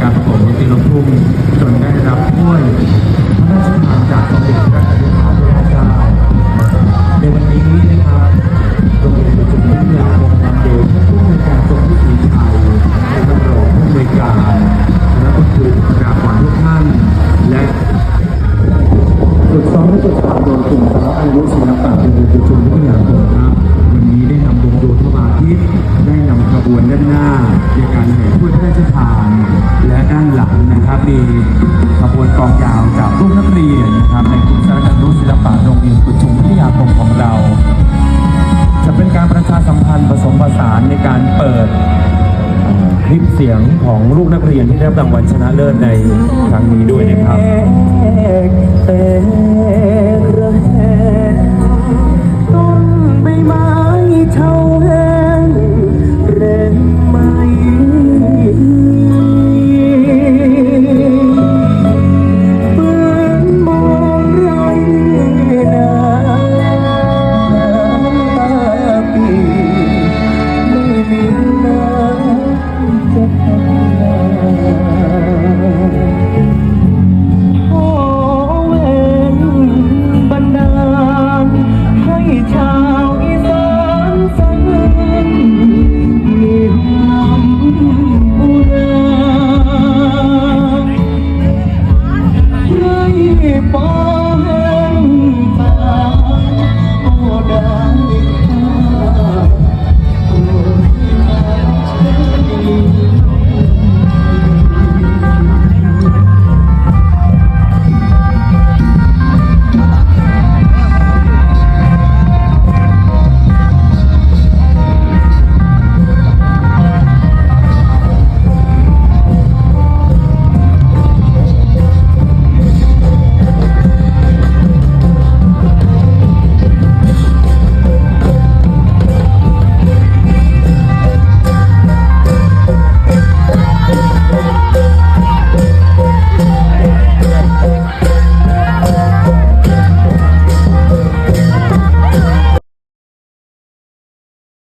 การประกวดดนตรีลูกทุ่งจนได้รับถ้วยพระราชทานจากสมเด็จพระนิธิถาธิราเจ้าในวันนี้นะครับโรงเรียนประชุมวิทยาคมนำโดยท่านผู้อำนวยการทรงวิถีไทยและท่านรองผู้อำนวยการและคุณครูบุคลากรทุกท่านและฝึกซ้อมและฝึกฝนโดยกลุ่มสารอายุศิลปะเป็นประชุมวิทยาคมครับวันนี้ได้นำวงโยธวาทิตได้นำขบวนด้านหน้าในการแห่ นะครับมีขบวนกองยาวจากลูกนักเรียนนะครับในกลุ่มสารคดีศิลปะโรงเรียนประชุมวิทยาคมของเรา จะเป็นการประชาสัมพันธ์ผสมผสานในการเปิดคลิปเสียงของลูกนักเรียนที่ได้รับรางวัลชนะเลิศในครั้งนี้ด้วยนะครับ people.